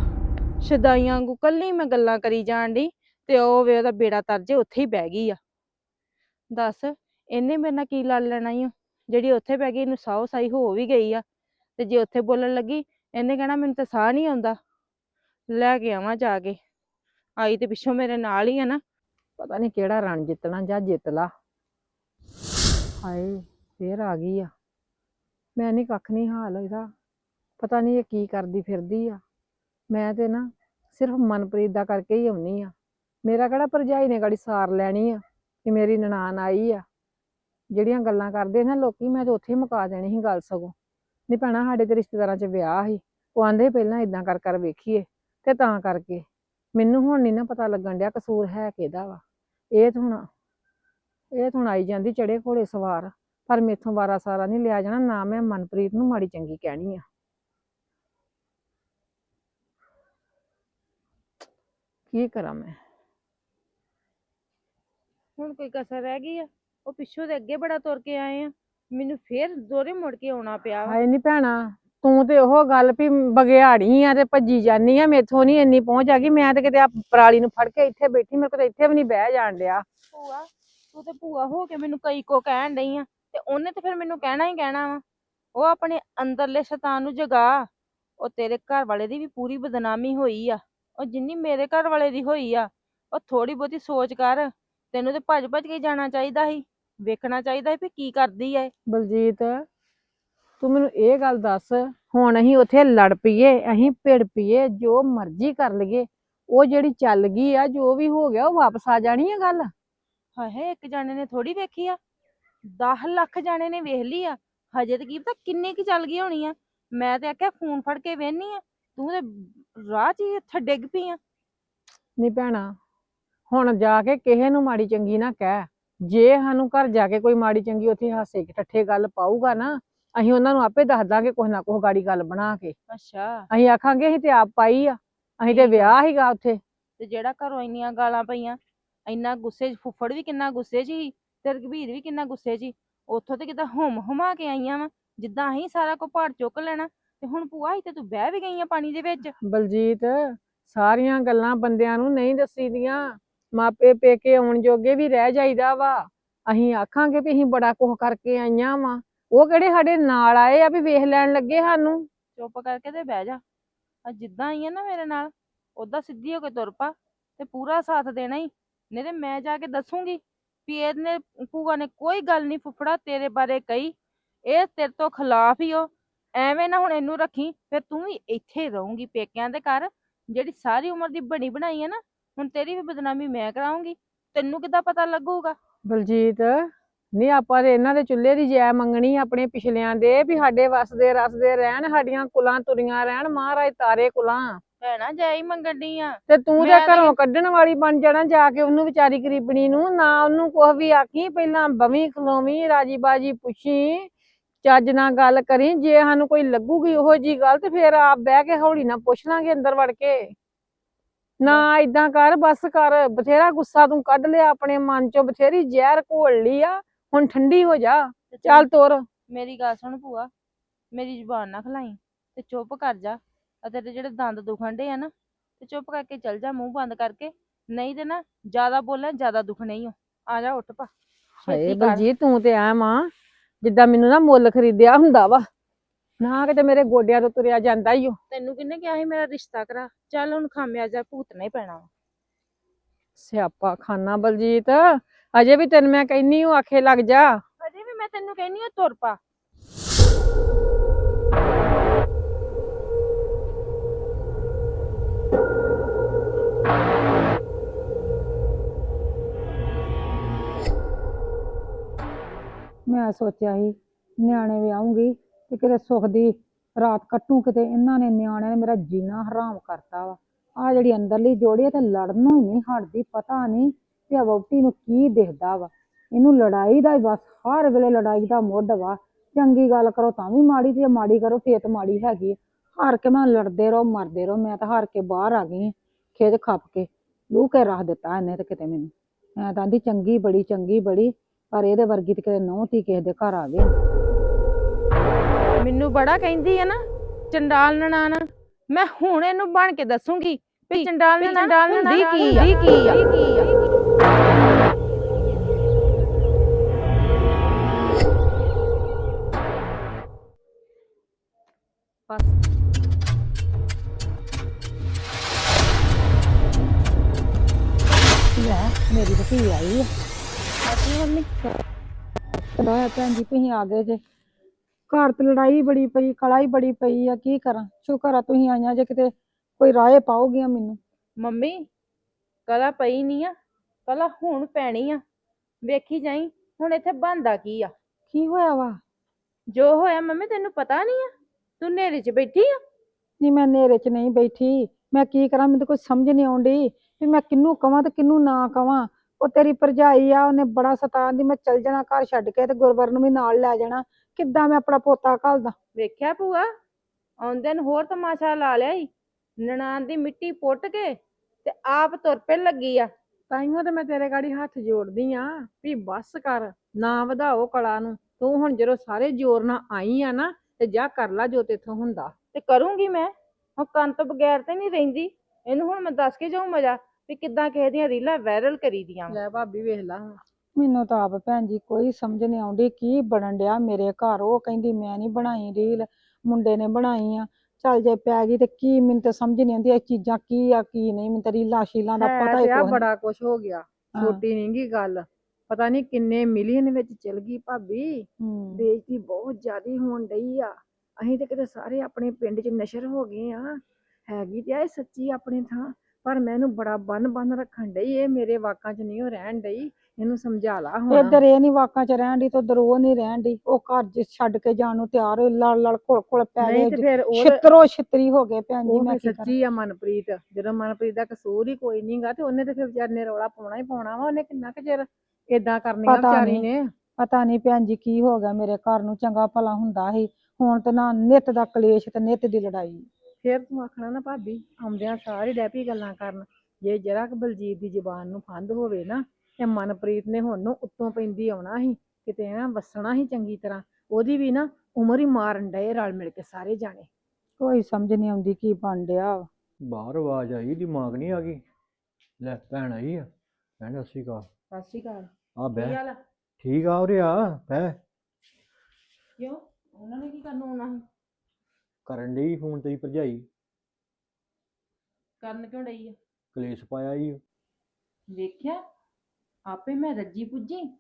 [SPEAKER 5] ਸ਼ਦਾਈਆਂ ਵਾਂਗੂ ਕੱਲੀ ਮੈਂ ਗੱਲਾਂ ਕਰੀ ਜਾਣ ਡਈ, ਤੇ ਉਹ ਵੇ ਉਹਦਾ ਬੇੜਾ ਤਰਜੇ ਉੱਥੇ ਹੀ ਬਹਿ ਗਈ ਆ। ਦੱਸ, ਇਹਨੇ ਮੇਰੇ ਨਾਲ ਕੀ ਲੜ ਲੈਣਾ ਈ ਓ? ਜਿਹੜੀ ਉੱਥੇ ਪੈ ਗਈ ਇਹਨੂੰ ਸਾਹ ਸਾਈ ਹੋ ਵੀ ਗਈ ਆ, ਤੇ ਜੇ ਉੱਥੇ ਬੋਲਣ ਲੱਗੀ, ਇਹਨੇ ਕਹਿਣਾ ਮੈਨੂੰ ਤਾਂ ਸਾਹ ਨਹੀਂ ਆਉਂਦਾ। ਲੈ ਕੇ ਆਵਾਂ ਜਾ ਕੇ। ਆਈ ਤੇ ਪਿੱਛੋਂ ਮੇਰੇ ਨਾਲ ਹੀ ਆ ਨਾ।
[SPEAKER 4] ਪਤਾ ਨਹੀਂ ਕਿਹੜਾ ਰਣ ਜਿੱਤਣਾ ਜਾਂ ਜਿੱਤ ਲਾ। ਹਾਏ, ਫੇਰ ਆ ਗਈ ਆ। ਮੈਂ ਨਹੀਂ ਕੱਖ ਨਹੀਂ ਹਾਲ ਇਹਦਾ। ਪਤਾ ਨਹੀਂ ਇਹ ਕੀ ਕਰਦੀ ਫਿਰਦੀ ਆ। ਮੈਂ ਤੇ ਨਾ ਸਿਰਫ ਮਨਪ੍ਰੀਤ ਦਾ ਕਰਕੇ ਹੀ ਆਉਣੀ ਆ। ਮੇਰਾ ਕਿਹੜਾ ਭਰਜਾਈ ਨੇ ਗਾੜੀ ਸਾਰ ਲੈਣੀ ਆ ਕਿ ਮੇਰੀ ਨਨਾਣ ਆਈ ਆ। ਜਿਹੜੀਆਂ ਗੱਲਾਂ ਕਰਦੇ ਨਾ ਲੋਕੀ, ਮੈਂ ਤੇ ਉੱਥੇ ਹੀ ਮੁਕਾ ਦੇਣੀ ਸੀ ਗੱਲ ਸਗੋਂ। ਨਹੀਂ ਭੈਣਾ, ਸਾਡੇ ਤੇ ਰਿਸ਼ਤੇਦਾਰਾਂ 'ਚ ਵਿਆਹ ਸੀ। ਉਹ ਆਂਦੇ ਪਹਿਲਾਂ ਇਦਾਂ ਕਰ ਕਰ ਵੇਖੀਏ ਤੇ ਤਾਂ ਕਰਕੇ। ਮੈਨੂੰ ਹੁਣ ਨਹੀਂ ਨਾ ਪਤਾ ਲੱਗਣ ਡਿਆ ਕਸੂਰ ਹੈ ਕਿਹਦਾ ਵਾ। ਇਹ ਤਾਂ ਹੁਣ, ਇਹ ਤਾਂ ਹੁਣ ਆਈ ਜਾਂਦੀ ਚੜੇ ਘੋੜੇ ਸਵਾਰ। ਪਰ ਮੇਥੋਂ ਵਾਰਾ ਸਾਰਾ ਨਹੀਂ ਲਿਆ ਜਾਣਾ, ਨਾ ਮੈਂ ਮਨਪ੍ਰੀਤ ਨੂੰ ਮਾੜੀ ਚੰਗੀ ਕਹਿਣੀ ਆ। ਕੀ ਕਰਾਂ ਮੈਂ?
[SPEAKER 5] ਹੁਣ ਕੋਈ ਕਸਰ ਰਹਿ ਗਈ ਆ? ਉਹ ਪਿੱਛੋਂ ਦੇ ਅੱਗੇ ਬੜਾ ਤੁਰ ਕੇ ਆਏ ਆ। ਮੈਨੂੰ ਫੇਰ ਦੋਰੇ ਮੁੜ ਕੇ ਆਉਣਾ ਪਿਆ ਵਾ।
[SPEAKER 4] ਹਾਏ ਨਹੀਂ ਭੈਣਾ ਤੂੰ ਤੇ ਉਹ ਗੱਲ ਵੀ ਬਗਿਆੜੀ ਆ ਤੇ ਭੱਜੀ ਜਾਨੀ ਆ ਮੇਥੋਂ ਨਹੀਂ ਇੰਨੀ ਪਹੁੰਚ ਆ ਗਈ। ਮੈਂ ਤੇ ਕਿਤੇ ਆ ਪਰਾਲੀ ਨੂੰ ਫੜ ਕੇ ਇੱਥੇ ਬੈਠੀ ਮੇਰੇ ਕੋਲ ਤਾਂ ਇੱਥੇ ਵੀ ਨਹੀਂ ਬਹਿ ਜਾਣ ਡਿਆ।
[SPEAKER 5] ਭੂਆ ਤੂੰ ਤੇ ਭੂਆ ਹੋ ਕੇ ਮੈਨੂੰ ਕਈ ਕੋ ਕਹਿਣ ਡਈ ਆ ਤੇ ਉਹਨੇ ਤੇ ਫਿਰ ਮੈਨੂੰ ਕਹਿਣਾ ਹੀ ਕਹਿਣਾ ਵਾ। ਉਹ ਆਪਣੇ ਅੰਦਰਲੇ ਸ਼ੈਤਾਨ ਨੂੰ ਜਗਾ। ਉਹ ਤੇਰੇ ਘਰ ਵਾਲੇ ਦੀ ਵੀ ਪੂਰੀ ਬਦਨਾਮੀ ਹੋਈ ਆ। ਉਹ ਜਿੰਨੀ ਮੇਰੇ ਘਰ ਵਾਲੇ ਦੀ ਹੋਈ ਆ ਉਹ ਥੋੜੀ ਬਹੁਤੀ ਸੋਚ ਕਰ। ਤੈਨੂੰ ਤੇ ਭੱਜ ਭੱਜ ਕੇ ਜਾਣਾ ਚਾਹੀਦਾ ਸੀ। ਵੇਖਣਾ ਚਾਹੀਦਾ ਵੀ ਕੀ ਕਰਦੀ ਐ।
[SPEAKER 4] ਬਲਜੀਤ ਤੂੰ ਮੈਨੂੰ ਇਹ ਗੱਲ ਦੱਸ ਹੁਣ ਅਸੀਂ ਉੱਥੇ ਲੜ ਪਈਏ ਅਸੀਂ ਭਿੜ ਪਈਏ ਜੋ ਮਰਜ਼ੀ ਕਰ ਲਈਏ ਉਹ ਜਿਹੜੀ ਚੱਲ ਗਈ ਆ ਜੋ ਵੀ ਹੋ ਗਿਆ ਉਹ ਵਾਪਸ ਆ ਜਾਣੀ ਆ ਗੱਲ?
[SPEAKER 5] ਹਾਏ ਇੱਕ ਜਾਣੇ ਨੇ ਥੋੜੀ ਵੇਖੀ ਆ। 10 ਲੱਖ ਜਾਣੇ ਨੇ ਵੇਖ ਲਈ ਆ। ਹਜੇ ਤੇ ਕੀ ਪਤਾ ਕਿੰਨੇ ਕੀ ਚੱਲ ਗਈ ਹੋਣੀ ਆ। ਮੈਂ ਤੇ ਆਖਿਆ ਫੋਨ ਫੜ ਕੇ ਵੇਹਨੀ ਆ। ਤੂੰ ਤੇ ਰਾਹ 'ਚ ਹੀ ਇੱਥੇ ਡਿੱਗ ਪਈ ਆ।
[SPEAKER 4] ਨਹੀਂ ਭੈਣਾ ਹੁਣ ਜਾ ਕੇ ਕਿਸੇ ਨੂੰ ਮਾੜੀ ਚੰਗੀ ਨਾ ਕਹਿ। ਜੇ ਸਾਨੂੰ ਘਰ ਜਾ ਕੇ ਕੋਈ ਮਾੜੀ ਚੰਗੀ ਉੱਥੇ ਹਾਸੇ ਠੱਠੇ ਗੱਲ ਪਾਊਗਾ ਨਾ ਅਸੀਂ ਉਹਨਾਂ ਨੂੰ ਆਪੇ ਦੱਸ ਦਾਂਗੇ ਕੁਛ ਨਾ ਕੁਛ ਗਾੜੀ ਗੱਲ ਬਣਾ ਕੇ।
[SPEAKER 5] ਅੱਛਾ।
[SPEAKER 4] ਅਸੀਂ ਆਖਾਂਗੇ ਅਸੀਂ ਤੇ ਆਪ ਪਾਈ ਆ ਅਸੀਂ ਤੇ। ਵਿਆਹ ਸੀਗਾ ਉੱਥੇ।
[SPEAKER 5] ਤੇ ਜਿਹੜਾ ਘਰੋਂ ਇੰਨੀਆਂ ਗਾਲਾਂ ਪਈਆਂ ਇੰਨਾ ਗੁੱਸੇ 'ਚ ਫੁੱਫੜ ਵੀ ਕਿੰਨਾ ਗੁੱਸੇ 'ਚ ਸੀ ਤੇ ਰਘਬੀਰ ਵੀ ਕਿੰਨਾ ਗੁੱਸੇ 'ਚ ਸੀ ਉੱਥੋਂ ਤੇ ਕਿਦਾਂ ਹੁਮ ਹੁਮਾ ਕੇ ਆਈਆਂ ਵਾ ਜਿੱਦਾਂ ਅਸੀਂ ਸਾਰਾ ਕੁਝ ਭਾਰ ਚੁੱਕ ਲੈਣਾ ਤੇ ਹੁਣ ਭੂਆ ਹੀ ਤੇ ਤੂੰ ਬਹਿ ਵੀ ਗਈ ਆ ਪਾਣੀ ਦੇ ਵਿੱਚ।
[SPEAKER 4] ਬਲਜੀਤ ਸਾਰੀਆਂ ਗੱਲਾਂ ਬੰਦਿਆਂ ਨੂੰ ਨਹੀਂ ਦੱਸੀਦੀਆਂ। ਮਾਪੇ ਪੇਕੇ ਆਉਣ ਜੋਗੇ ਵੀ ਰਹਿ ਜਾਈਦਾ ਵਾ। ਅਸੀਂ ਆਖਾਂਗੇ ਵੀ ਅਸੀਂ ਬੜਾ ਕੁਝ ਕਰਕੇ ਆਈਆਂ ਵਾ। ਉਹ ਕਿਹੜੇ ਸਾਡੇ ਨਾਲ ਆਏ ਆ ਵੀ ਵੇਖ ਲੈਣ ਲੱਗੇ ਸਾਨੂੰ।
[SPEAKER 5] ਚੁੱਪ ਕਰਕੇ ਤੇ ਬਹਿ ਜਾ। ਆ ਜਿੱਦਾਂ ਆਈ ਆ ਨਾ ਮੇਰੇ ਨਾਲ, ਓਦਾਂ ਸਿੱਧੀ ਹੋ ਕੇ ਤੁਰ ਪਾ ਤੇ ਪੂਰਾ ਸਾਥ ਦੇਣਾ ਹੀ ਨਹੀਂ ਤੇ ਮੈਂ ਜਾ ਕੇ ਦੱਸੂਗੀ ਵੀ ਇਹਨੇ, ਭੂਆ ਨੇ ਕੋਈ ਗੱਲ ਨਹੀਂ ਫੁੱਫੜਾ ਤੇਰੇ ਬਾਰੇ ਕਹੀ। ਇਹ ਤੇਰੇ ਤੋਂ ਖਿਲਾਫ ਹੀ ਹੋ ਐਵੇਂ ਨਾ ਹੁਣ ਇਹਨੂੰ ਰੱਖੀ, ਫਿਰ ਤੂੰ ਵੀ ਇੱਥੇ ਰਹੂੰਗੀ ਪੇਕਿਆਂ ਦੇ ਘਰ। ਜਿਹੜੀ ਸਾਰੀ ਉਮਰ ਦੀ ਬਣੀ ਬਣਾਈ ਹੈ ਨਾ ਹੁਣ ਤੇਰੀ ਵੀ ਬਦਨਾਮੀ ਮੈਂ ਕਰਾਉਂਗੀ ਤੈਨੂੰ ਕਿੱਦਾਂ ਪਤਾ ਲੱਗੂਗਾ?
[SPEAKER 4] ਬਲਜੀਤ ਨਹੀਂ ਆਪਾਂ ਤੇ ਇਹਨਾਂ ਦੇ ਚੁੱਲ੍ਹੇ ਦੀ ਜੈ ਮੰਗਣੀ ਆਪਣੇ ਪਿਛਲਿਆਂ ਦੇ ਵੀ ਸਾਡੇ ਵਸਦੇ ਰਸਦੇ ਰਹਿਣ ਸਾਡੀਆਂ ਕੁਲਾਂ ਤੁਰੀਆਂ ਰਹਿਣ ਮਹਾਰਾਜ ਤਾਰੇ ਕੁਲਾਂ।
[SPEAKER 5] ਭੈਣਾ ਜੈ ਹੀ ਮੰਗਣ ਆ।
[SPEAKER 4] ਤੇ ਤੂੰ ਤੇ
[SPEAKER 5] ਮੈਂ ਤੇ-
[SPEAKER 4] ਘਰੋਂ ਕੱਢਣ ਵਾਲੀ ਬਣ ਜਾਣਾ ਜਾ ਕੇ ਉਹਨੂੰ ਵਿਚਾਰੀ ਗਰੀਬਣੀ ਨੂੰ ਨਾ ਉਹਨੂੰ ਕੁਛ ਵੀ ਆਖੀ ਪਹਿਲਾਂ ਬਵੀਂ ਖਲੋਵੀਂ ਰਾਜੀ ਬਾਜੀ ਪੁੱਛੀ ਚੱਜ ਨਾਲ ਗੱਲ ਕਰੀ ਜੇ ਸਾਨੂੰ ਕੋਈ ਲੱਗੂਗੀ ਉਹੋ ਜੀ ਗੱਲ ਤੇ ਫੇਰ ਆਪ ਬਹਿ ਕੇ ਹੌਲੀ ਨਾਲ ਪੁੱਛ ਲਾਂਗੇ ਅੰਦਰ ਵੜ ਕੇ। ਨਾ ਇਦਾਂ ਕਰ ਬਸ ਕਰ ਬਥੇਰਾ ਗੁੱਸਾ ਤੂੰ ਕੱਢ ਲਿਆ ਆਪਣੇ ਮਨ ਚੋਂ ਬਥੇਰੀ ਜ਼ਹਿਰ ਘੋਲ ਲਈ ਆ ਹੁਣ ਠੰਡੀ ਹੋ ਜਾ ਚੱਲ ਤੋਰ।
[SPEAKER 5] ਮੇਰੀ ਗੱਲ ਸੁਣ ਭੂਆ ਮੇਰੀ ਜ਼ੁਬਾਨ ਨਾ ਖਲਾਈ ਤੇ ਚੁੱਪ ਕਰ ਜਾ ਆ ਤੇਰੇ ਜਿਹੜੇ ਦੰਦ ਦੁਖਣ ਡੇ ਆ ਨਾ ਤੇ ਚੁੱਪ ਕਰਕੇ ਚੱਲ ਜਾ ਮੂੰਹ ਬੰਦ ਕਰਕੇ ਨਹੀਂ ਤੇ ਨਾ ਜ਼ਿਆਦਾ ਬੋਲਿਆ ਜ਼ਿਆਦਾ ਦੁਖਣੇ ਹੀ ਹੋ ਆ ਜਾ ਉੱਠ ਪਾ
[SPEAKER 4] ਹਾਏ। ਬਲਜੀਤ ਤੂੰ ਤੇ ਐ ਮਾਂ ਜਿੱਦਾਂ ਮੈਨੂੰ ਨਾ ਮੁੱਲ ਖਰੀਦਿਆ ਹੁੰਦਾ ਵਾ। ਨਾ ਕਿਤੇ ਮੇਰੇ ਗੋਡਿਆਂ ਤੋਂ ਤੁਰਿਆ ਜਾਂਦਾ ਈ ਓ।
[SPEAKER 5] ਤੈਨੂੰ ਕਿਹਨੇ ਕਿਹਾ ਸੀ ਮੇਰਾ ਰਿਸ਼ਤਾ ਕਰਾ? ਚੱਲ ਹੁਣ ਖਾਮਿਆਜਾ ਭੁਗਤਣਾ ਹੀ ਪੈਣਾ ਵਾ।
[SPEAKER 4] ਸਿਆਪਾ ਖਾਨਾ ਬਲਜੀਤ ਅਜੇ ਵੀ ਤੈਨੂੰ ਮੈਂ ਕਹਿੰਨੀ ਹੂੰ ਆਖੇ ਲੱਗ ਜਾ।
[SPEAKER 5] ਅਜੇ ਵੀ ਮੈਂ ਤੈਨੂੰ ਕਹਿੰਨੀ ਆ ਤੁਰ ਪਾ।
[SPEAKER 6] ਮੈਂ ਸੋਚਿਆ ਸੀ ਨਿਆਣੇ ਵਿਆਹੂੰਗੀ। ਤੇ ਕਿਤੇ ਸੁੱਖ ਦੀ ਰਾਤ ਕੱਟੂ ਕਿਤੇ ਇਹਨਾਂ ਨੇ ਨਿਆਣਿਆਂ ਨੇ ਮੇਰਾ ਜੀਣਾ ਹਰਾਮ ਕਰਤਾ ਵਾ। ਆ ਜਿਹੜੀ ਅੰਦਰਲੀ ਜੋੜੀ ਆ ਤੇ ਲੜਨੋਂ ਹੀ ਨਹੀਂ ਹਟਦੀ ਪਤਾ ਨਹੀਂ ਕਿ ਵਹੁਟੀ ਨੂੰ ਕੀ ਦਿਖਦਾ ਵਾ। ਇਹਨੂੰ ਲੜਾਈ ਦਾ ਹੀ ਬਸ ਹਰ ਵੇਲੇ ਲੜਾਈ ਦਾ ਮੁੱਢ ਵਾ। ਚੰਗੀ ਗੱਲ ਕਰੋ ਤਾਂ ਵੀ ਮਾੜੀ ਤੇ ਮਾੜੀ ਕਰੋ ਫੇਰ ਤਾਂ ਮਾੜੀ ਹੈਗੀ ਆ। ਹਾਰ ਕੇ ਮੈਂ ਲੜਦੇ ਰਹੋ ਮਰਦੇ ਰਹੋ ਮੈਂ ਤਾਂ ਹਾਰ ਕੇ ਬਾਹਰ ਆ ਗਈ ਆਂ, ਖਿੱਚ ਖੱਪ ਕੇ। ਲੂ ਕੇ ਰੱਖ ਦਿੱਤਾ ਇਹਨੇ ਤੇ ਕਿਤੇ ਮੈਨੂੰ। ਮੈਂ ਤਾਂ ਆਂਦੀ ਚੰਗੀ ਬੜੀ ਚੰਗੀ ਬੜੀ ਪਰ ਇਹਦੇ ਵਰਗੀ ਤੇ ਕਿਤੇ ਨਹੁੰ ਧੀ ਕਿਸੇ ਦੇ ਘਰ ਆਵੇ
[SPEAKER 5] ਮੈਨੂੰ ਬੜਾ ਕਹਿੰਦੀ ਆ ਨਾ ਚੰਡਾਲ ਨਨਾਣ ਮੈਂ ਹੁਣ ਇਹਨੂੰ ਬਣ ਕੇ ਦੱਸੂਗੀ ਵੀ ਚੰਡਾਲ ਨਨਾਣ ਹੁੰਦੀ ਕੀ ਆ। ਕੀ ਆ।
[SPEAKER 6] ਲੈ ਮੇਰੀ ਤਾਂ ਧੀ ਆਈ ਆ।
[SPEAKER 5] ਅੱਛੀ ਮੰਮੀ?
[SPEAKER 6] ਕਦਾਇਆ ਭੈਣ ਜੀ ਤੁਸੀਂ ਆ ਗਏ ਜੇ। ਘਰ ਤੇ ਲੜਾਈ ਬੜੀ ਪਈ ਕਲਾਈ ਬੜੀ ਪਈ ਆ ਕੀ ਕਰਾਂ? ਸ਼ੁਕਰ ਆ ਤੁਸੀਂ ਆਈਆਂ ਜੇ ਕਿਤੇ ਕੋਈ ਰਾਏ ਪਾਓਗੀਆਂ ਮੈਨੂੰ।
[SPEAKER 5] ਮੰਮੀ ਕਲਾ ਪਈ ਨਹੀਂ ਆ ਕਲਾ ਹੁਣ ਪੈਣੀ ਆ। ਵੇਖੀ ਜਾਈ ਹੁਣ ਇੱਥੇ ਬੰਦਾ ਕੀ ਆ?
[SPEAKER 6] ਕੀ ਹੋਇਆ ਵਾ?
[SPEAKER 5] ਜੋ ਹੋਇਆ ਮੰਮੀ ਤੈਨੂੰ ਪਤਾ ਨਹੀਂ ਆ? ਤੂੰ ਨੇਰੇ 'ਚ ਬੈਠੀ ਆ?
[SPEAKER 6] ਨਹੀਂ ਮੈਂ ਨੇਰੇ 'ਚ ਨਹੀਂ ਬੈਠੀ। ਮੈਂ ਕੀ ਕਰਾਂ ਮੈਨੂੰ ਤਾਂ ਕੁਝ ਸਮਝ ਨਹੀਂ ਆਉਂਦੀ ਵੀ ਮੈਂ ਕਿਹਨੂੰ ਕਵਾਂ ਤੇ ਕਿਹਨੂੰ ਨਾ ਕਵਾਂ। ਉਹ ਤੇਰੀ ਭਰਜਾਈ ਆ ਉਹਨੇ ਬੜਾ ਸਤਾਉਂਦੀ ਮੈਂ ਚੱਲ ਜਾਣਾ ਘਰ ਛੱਡ ਕੇ ਤੇ ਗੁਰਵਰ ਨੂੰ ਵੀ ਨਾਲ ਲੈ ਜਾਣਾ। ਕਿੱਦਾਂ ਮੈਂ ਆਪਣਾ ਪੋਤਾ ਘੱਲਦਾ?
[SPEAKER 5] ਵੇਖਿਆ ਭੂਆ? ਆਉਂਦੇ ਨੂੰ ਹੋਰ ਤਮਾਸ਼ਾ ਲਾ ਲਿਆ ਈ ਨਨਾਣ ਦੀ ਮਿੱਟੀ ਪੁੱਟ ਕੇ ਤੇ ਆਪ ਤੁਰ ਪੈ ਲੱਗੀ ਆ।
[SPEAKER 4] ਤਾਈਓ ਤੇ ਮੈਂ ਤੇਰੇ ਗਾੜੀ ਹੱਥ ਜੋੜਦੀ ਆ। ਵੀ ਬੱਸ ਕਰ ਨਾ ਵਧਾਓ ਕਲਾ ਨੂੰ। ਤੂੰ ਹੁਣ ਜਦੋਂ ਸਾਰੇ ਜ਼ੋਰ ਨਾਲ ਆਈ ਆ ਨਾ ਤੇ ਜਾ ਕਰ ਲਾ ਜੋ ਤੇਥੋਂ ਹੁੰਦਾ।
[SPEAKER 5] ਤੇ ਕਰੂੰਗੀ ਮੈਂ। ਹੁਣ ਕੰਨ ਤੋਂ ਬਗੈਰ ਤੇ ਨਹੀਂ ਰਹਿੰਦੀ। ਇਹਨੂੰ ਹੁਣ ਮੈਂ ਦੱਸ ਕੇ ਜਾਊਂ ਮਜ਼ਾ ਵੀ ਕਿੱਦਾਂ ਕਿਸੇ ਦੀਆਂ ਰੀਲਾਂ ਵਾਇਰਲ ਕਰੀ ਦੀਆਂ। ਵਾਂ।
[SPEAKER 4] ਲੈ ਭਾਬੀ ਵੇਖ ਲਾ ਹੁਣ।
[SPEAKER 6] ਮੈਨੂੰ ਤਾਂ ਆਪ ਭੈਣ ਜੀ ਕੋਈ ਸਮਝ ਨਹੀਂ ਆਉਂਦੀ ਕੀ ਬਣਨ ਡਿਆ ਮੇਰੇ ਘਰ। ਉਹ ਕਹਿੰਦੀ ਮੈਂ ਨਹੀਂ ਬਣਾਈ ਰੀਲ ਮੁੰਡੇ ਨੇ ਬਣਾਈ ਆ। ਚੱਲ ਜੇ ਪੈ ਗਈ ਤੇ ਕੀ ਮੈਨੂੰ ਤਾਂ ਸਮਝ ਨਹੀਂ ਆਉਂਦੀ ਇਹ ਚੀਜ਼ਾਂ ਕੀ ਆ ਕੀ ਨਹੀਂ। ਮੈਨੂੰ ਤਾਂ ਰੀਲਾਂ ਸ਼ੀਲਾਂ ਦਾ ਪਤਾ ਹੀ ਨੀ।
[SPEAKER 4] ਬੜਾ ਕੁਛ ਹੋ ਗਿਆ। ਛੋਟੀ ਨੀ ਗੀ ਗੱਲ। ਪਤਾ ਨਹੀਂ ਕਿੰਨੇ ਮਿਲੀਅਨ ਵਿੱਚ ਚਲ ਗਈ ਭਾਬੀ। ਬੇਇੱਜ਼ਤੀ ਬਹੁਤ ਜ਼ਿਆਦੀ ਹੋਣ ਡਈ ਆ। ਅਸੀਂ ਤੇ ਕਿਤੇ ਸਾਰੇ ਆਪਣੇ ਪਿੰਡ 'ਚ ਨਸ਼ਰ ਹੋ ਗਏ ਆ। ਹੈਗੀ ਤੇ ਆ ਸੱਚੀ ਆਪਣੇ ਥਾਂ। ਪਰ ਮੈਂ ਇਹਨੂੰ ਬੜਾ ਬੰਨ ਬੰਨ ਰੱਖਣ ਡਈ ਇਹ ਮੇਰੇ ਵਾਕਾਂ 'ਚ ਨਹੀਂ ਉਹ ਰਹਿਣ ਡਈ ਇਹਨੂੰ ਸਮਝਾ ਲਾ ਹੁਣ।
[SPEAKER 6] ਇੱਧਰ ਇਹ ਨਹੀਂ ਵਾਕਾਂ ਚ ਰਹਿਣ ਦੀ ਤੇ ਉਧਰ ਉਹ ਨਹੀਂ ਰਹਿਣ ਦੀ ਉਹ ਘਰ ਜਿ ਛੱਡ ਕੇ ਜਾਣ ਨੂੰ ਤਿਆਰ ਹੋਈ ਲੜ ਲੜ ਘੁਲ ਘੁਲ ਪੈ
[SPEAKER 4] ਨਹੀਂ ਤੇ
[SPEAKER 6] ਗਏ
[SPEAKER 4] ਫਿਰ ਉਹ
[SPEAKER 6] ਛਿੱਤਰੋ ਛਿੱਤਰੀ ਹੋ ਗਏ ਭੈਣ ਜੀ
[SPEAKER 4] ਉਹ
[SPEAKER 6] ਮੈਂ
[SPEAKER 4] ਫਿਰ
[SPEAKER 6] ਕੀ ਕਰਾਂ?
[SPEAKER 4] ਸੱਚੀ ਆ ਮਨਪ੍ਰੀਤ ਜਦੋਂ ਮਨਪ੍ਰੀਤ ਦਾ ਕਸੂਰ ਹੀ ਕੋਈ ਨਹੀਂਗਾ ਤੇ ਉਹਨੇ ਤੇ ਫਿਰ ਵਿਚਾਰੇ ਨੇ ਰੌਲਾ ਪਾਉਣਾ ਹੀ ਪਾਉਣਾ ਵਾ ਉਹਨੇ ਕਿੰਨਾ ਕੁ ਚਿਰ ਏਦਾਂ ਕਰਨੀਆਂ
[SPEAKER 6] ਪਤਾ
[SPEAKER 4] ਵਿਚਾਰੀ
[SPEAKER 6] ਨੀ।
[SPEAKER 4] ਨੇ
[SPEAKER 6] ਪਤਾ ਨਹੀਂ ਭੈਣ ਜੀ ਕੀ ਹੋ ਗਿਆ ਮੇਰੇ ਘਰ ਨੂੰ ਚੰਗਾ ਭਲਾ ਹੁੰਦਾ ਸੀ ਹੁਣ ਤੇ ਨਾ ਨਿੱਤ ਦਾ ਕਲੇਸ਼ ਤੇ ਨਿੱਤ ਦੀ ਲੜਾਈ।
[SPEAKER 4] ਫਿਰ ਤੂੰ ਆਖਣਾ ਨਾ ਭਾਬੀ ਆਉਂਦਿਆਂ ਸਾਰੇ ਡੈਪੀ ਗੱਲਾਂ ਕਰਨ ਜੇ ਜਰਾ ਕੁ ਬਲਜੀਤ ਦੀ ਜ਼ੁਬਾਨ ਨੂੰ ਫੰਦ ਹੋਵੇ ਨਾ ਤੇ ਮਨਪ੍ਰੀਤ ਨੇ ਹੁਣ ਨੂੰ ਉੱਤੋਂ ਪੈਂਦੀ ਆਉਣਾ ਸੀ ਕਿਤੇ ਨਾ ਵਸਣਾ ਸੀ ਚੰਗੀ ਤਰ੍ਹਾਂ ਉਹਦੀ ਵੀ ਨਾ ਉਮਰ ਹੀ ਮਾਰਨ ਡਏ ਰਲ ਮਿਲ ਕੇ ਸਾਰੇ ਜਾਣੇ।
[SPEAKER 6] ਕੋਈ ਸਮਝ ਨਹੀਂ ਆਉਂਦੀ ਕੀ ਬਣ ਡਿਆ ਵਾ।
[SPEAKER 1] ਬਾਹਰ ਆਵਾਜ਼ ਆਈ ਦਿਮਾਗ ਨਹੀਂ ਆ ਗਈ। ਲੈ ਭੈਣ ਆਈ ਆ। ਭੈਣ ਸਤਿ ਸ਼੍ਰੀ ਅਕਾਲ।
[SPEAKER 5] ਸਤਿ ਸ਼੍ਰੀ ਅਕਾਲ।
[SPEAKER 1] ਆ ਬਹਿ। ਠੀਕ ਆ ਉਰੇ ਆ ਬਹਿ।
[SPEAKER 5] ਕਿਉਂ? ਉਹਨਾਂ ਨੇ ਕੀ ਕਰਨ ਆਉਣਾ ਸੀ?
[SPEAKER 1] ਕਰਨ ਡਈ ਫੋਨ ਤੇਰੀ ਭਰਜਾਈ?
[SPEAKER 5] ਕਰਨ ਕਿਉਂ ਡਈ ਆ?
[SPEAKER 1] ਕਲੇਸ਼ ਪਾਇਆ ਈ ਓ।
[SPEAKER 5] ਵੇਖਿਆ? ਆਪੇ ਮੈਂ ਰੱਜੀ ਪੁੱਜੀ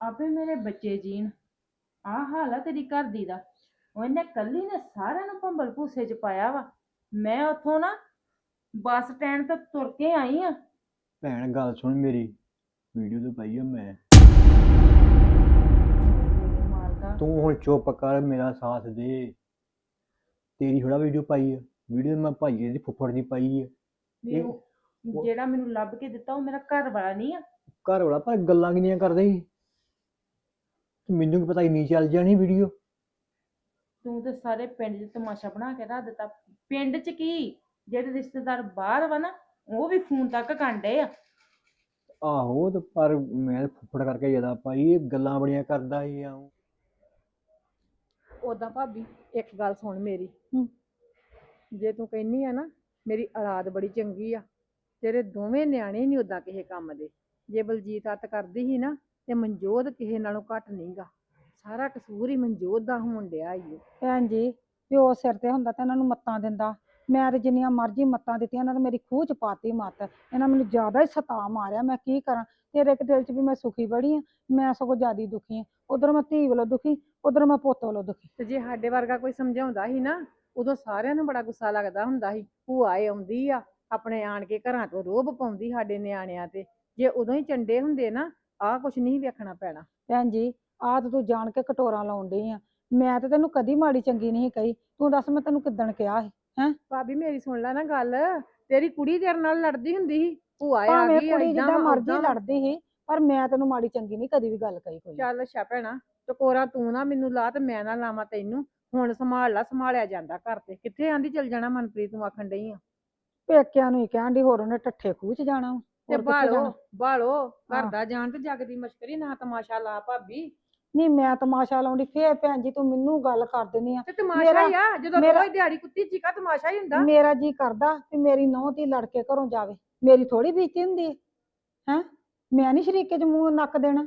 [SPEAKER 5] ਆਪੇ ਮੇਰੇ ਬੱਚੇ ਜੀਣ। ਆਹ ਹਾਲ ਆ ਤੇਰੀ ਘਰ ਦੀ ਦਾ। ਉਹਨੇ ਕੱਲੀ ਨੇ ਸਾਰਿਆਂ ਨੂੰ ਭੰਬਲ ਭੂਸੇ ਚ ਪਾਇਆ ਵਾ। ਮੈਂ ਉੱਥੋਂ ਨਾ ਬੱਸ ਸਟੈਂਡ ਤੋਂ ਤੁਰ ਕੇ ਆਈ ਆ।
[SPEAKER 1] ਭੈਣ ਗੱਲ ਸੁਣ ਮੇਰੀ। ਵੀਡੀਓ ਤੇ ਪਾਈ ਆ ਮੈਂ।
[SPEAKER 5] ਮਾਲਕਾ।
[SPEAKER 1] ਤੂੰ ਹੁਣ ਚੁੱਪ ਕਰ ਮੇਰਾ ਸਾਥ ਦੇ। ਤੇਰੀ ਥੋੜਾ ਵੀਡੀਓ ਪਾਈ ਆ। ਵੀਡੀਓ ਮੈਂ ਭਾਈਏ ਦੀ ਫੁੱਫੜ ਦੀ ਪਾਈ ਆ।
[SPEAKER 5] ਵੀ
[SPEAKER 1] ਇਹ-
[SPEAKER 5] ਉਹ- ਜਿਹੜਾ ਮੈਨੂੰ ਲੱਭ ਕੇ ਦਿੱਤਾ ਉਹ ਮੇਰਾ ਘਰ ਵਾਲਾ ਨਹੀਂ ਆ।
[SPEAKER 1] ਘਰ ਵਾਲਾ ਪਰ ਗੱਲਾਂ ਕਿੰਨੀਆਂ ਕਰਦੇ ਸੀ? ਤੇ ਮੈਨੂੰ ਕੀ ਪਤਾ ਇੰਨੀ ਚੱਲ ਜਾਣੀ ਵੀਡੀਓ
[SPEAKER 5] ਤੂੰ ਤੇ ਸਾਰੇ ਪਿੰਡ 'ਚ ਤਮਾਸ਼ਾ ਬਣਾ ਕੇ ਰੱਖ ਦਿੱਤਾ। ਪਿੰਡ 'ਚ ਕੀ? ਜਿਹੜੇ ਰਿਸ਼ਤੇਦਾਰ ਬਾਹਰ ਵਾ ਨਾ ਉਹ ਵੀ ਫੋਨ ਤੱਕ ਕਾਂਡੇ ਆ।
[SPEAKER 1] ਆਹੋ ਤੇ ਪਰ ਮੈਂ ਫੁੱਫੜ ਕਰਕੇ ਜ਼ਿਆਦਾ ਪਾਈ ਇਹ ਗੱਲਾਂ ਬੜੀਆਂ ਕਰਦਾ ਸੀ ਆ
[SPEAKER 4] ਉਦਾਂ ਭਾਬੀ ਇੱਕ ਗੱਲ ਸੁਣ ਮੇਰੀ। ਜੇ ਤੂੰ ਕਹਿੰਨੀ ਆ ਨਾ ਮੇਰੀ ਔਲਾਦ ਬੜੀ ਚੰਗੀ ਆ ਤੇਰੇ ਦੋਵੇਂ ਨਿਆਣੇ ਨਹੀਂ ਉਦਾਂ ਕਿਸੇ ਕੰਮ ਦੇ। ਜੇ ਬਲਜੀਤ ਅੱਤ ਕਰਦੀ ਸੀ ਨਾ ਤੇ ਮਨਜੋਤ ਕਿਸੇ ਨਾਲੋਂ ਘੱਟ ਨਹੀਂਗਾ ਸਾਰਾ ਕਸੂਰ ਹੀ ਮਨਜੋਤ ਦਾ ਹੋਣ ਡਿਆ ਈ ਓ।
[SPEAKER 6] ਭੈਣ ਜੀ ਪਿਓ ਸਿਰ ਤੇ ਹੁੰਦਾ ਤੇ ਇਹਨਾਂ ਨੂੰ ਮੱਤਾਂ ਦਿੰਦਾ। ਮੈਂ ਤੇ ਜਿੰਨੀਆਂ ਮਰਜ਼ੀ ਮੱਤਾਂ ਦਿੱਤੀਆਂ ਇਹਨਾਂ ਨੇ ਮੇਰੀ ਖੂਹ ਚ ਪਾਤੀ ਮੱਤ। ਇਹਨਾਂ ਮੈਨੂੰ ਜ਼ਿਆਦਾ ਹੀ ਸਤਾ ਮਾਰਿਆ ਮੈਂ ਕੀ ਕਰਾਂ? ਤੇਰੇ ਇੱਕ ਦਿਲ ਚ ਵੀ ਮੈਂ ਸੁਖੀ ਬੜੀ ਆ ਮੈਂ ਸਗੋਂ ਜ਼ਿਆਦੀ ਦੁਖੀ ਆ। ਉਧਰ ਮੈਂ ਧੀ ਵੱਲੋਂ ਦੁਖੀ ਉਧਰ ਮੈਂ ਪੁੱਤ ਵੱਲੋਂ ਦੁਖੀ।
[SPEAKER 4] ਤੇ ਜੇ ਸਾਡੇ ਵਰਗਾ ਕੋਈ ਸਮਝਾਉਂਦਾ ਸੀ ਨਾ ਉਦੋਂ ਸਾਰਿਆਂ ਨੂੰ ਬੜਾ ਗੁੱਸਾ ਲੱਗਦਾ ਹੁੰਦਾ ਸੀ ਭੂਆ ਏ ਆਉਂਦੀ ਆ ਆਪਣੇ ਆਣ ਕੇ ਘਰਾਂ ਤੋਂ ਰੋਬ ਪਾਉਂਦੀ ਸਾਡੇ ਨਿਆਣਿਆਂ ਤੇ। ਜੇ ਉਦੋਂ ਹੀ ਚੰਡੇ ਹੁੰਦੇ ਨਾ ਆਹ ਕੁਛ ਨਹੀਂ ਵੇਖਣਾ ਪੈਣਾ।
[SPEAKER 6] ਭੈਣ ਜੀ ਆਹ ਤੇ ਤੂੰ ਜਾਣ ਕੇ ਕਟੋਰਾਂ ਲਾਉਣ ਡਈ ਆ। ਮੈਂ ਤੇ ਤੈਨੂੰ ਕਦੀ ਮਾੜੀ ਚੰਗੀ ਨਹੀਂ ਕਹੀ। ਤੂੰ ਦੱਸ ਮੈਂ ਤੈਨੂੰ ਕਿੱਦਣ ਕਿਹਾ ਸੀ
[SPEAKER 4] ਭਾਬੀ ਮੇਰੀ ਸੁਣ ਲੈ ਨਾ ਗੱਲ। ਤੇਰੀ ਕੁੜੀ ਤੇਰੇ ਨਾਲ ਲੜਦੀ ਹੁੰਦੀ ਸੀ। ਭੂਆ ਆ
[SPEAKER 6] ਭਾਵੇਂ
[SPEAKER 4] ਗਈ
[SPEAKER 6] ਕੁੜੀ
[SPEAKER 4] ਏਦਾਂ
[SPEAKER 6] ਜਿੱਦਾਂ ਮਰਜ਼ੀ
[SPEAKER 4] ਓਦਾਂ।
[SPEAKER 6] ਲੜਦੀ ਸੀ ਪਰ ਮੈਂ ਤੈਨੂੰ ਮਾੜੀ ਚੰਗੀ ਨਹੀਂ ਕਦੀ ਵੀ ਗੱਲ ਕਹੀ ਕੋਈ
[SPEAKER 4] ਚੱਲ ਅੱਛਾ ਭੈਣਾ ਟਕੋਰਾ ਤੂੰ ਨਾ ਮੈਨੂੰ ਲਾ ਤੇ ਮੈਂ ਨਾ ਲਾਵਾਂ ਤੈਨੂੰ ਹੁਣ ਸੰਭਾਲ ਲਾ ਸੰਭਾਲਿਆ ਜਾਂਦਾ ਘਰ ਤੇ ਕਿੱਥੇ ਆਂਦੀ ਚੱਲ ਜਾਣਾ ਮਨਪ੍ਰੀਤ ਤੂੰ ਆਖਣ ਡਈ ਆ
[SPEAKER 6] ਪੇਕਿਆਂ ਨੂੰ ਹੀ ਕਹਿਣ ਡਈ ਹੋਰ ਉਹਨੇ ਠੱਠੇ ਖੂਹ ਚ ਜਾਣਾ ਵਾ,
[SPEAKER 4] ਤੇ
[SPEAKER 6] ਹੋਰ ਕਿੱਥੇ
[SPEAKER 4] ਬਾਲੋ
[SPEAKER 6] ਜਾਣਾ?
[SPEAKER 4] ਬਾਲੋ ਘਰ
[SPEAKER 6] ਹਾਂ।
[SPEAKER 4] ਦਾ ਜਾਣ ਤੇ ਜੱਗ ਦੀ ਮਸ਼ਕਰੀ ਨਾ ਤਮਾਸ਼ਾ ਲਾ ਭਾਬੀ
[SPEAKER 6] ਨਹੀਂ ਮੈਂ ਤਮਾਸ਼ਾ ਲਾਉਂਦੀ ਫੇਰ ਭੈਣ ਜੀ ਤੂੰ ਮੈਨੂੰ ਗੱਲ ਕਰ ਦਿੰਦੀ ਆ।
[SPEAKER 4] ਤੇ ਤਮਾਸ਼ਾ
[SPEAKER 6] ਮੇਰਾ-
[SPEAKER 4] ਹੀ ਆ ਜਦੋਂ
[SPEAKER 6] ਮੇਰਾ-
[SPEAKER 4] ਰੋਜ਼ ਦਿਹਾੜੀ ਕੁੱਤੀ ਚੀਕਾ ਤਮਾਸ਼ਾ ਹੀ ਹੁੰਦਾ।
[SPEAKER 6] ਮੇਰਾ ਜੀ ਕਰਦਾ ਕਿ ਮੇਰੀ ਨਹੁੰ ਧੀ ਲੜ ਕੇ ਘਰੋਂ ਜਾਵੇ। ਮੇਰੀ ਥੋੜੀ ਬੀਤੀ ਹੁੰਦੀ ਹੈ ਹੈਂ? ਮੈਂ ਨਹੀਂ ਸ਼ਰੀਕੇ ਚ ਮੂੰਹ ਨੱਕ ਦੇਣਾ।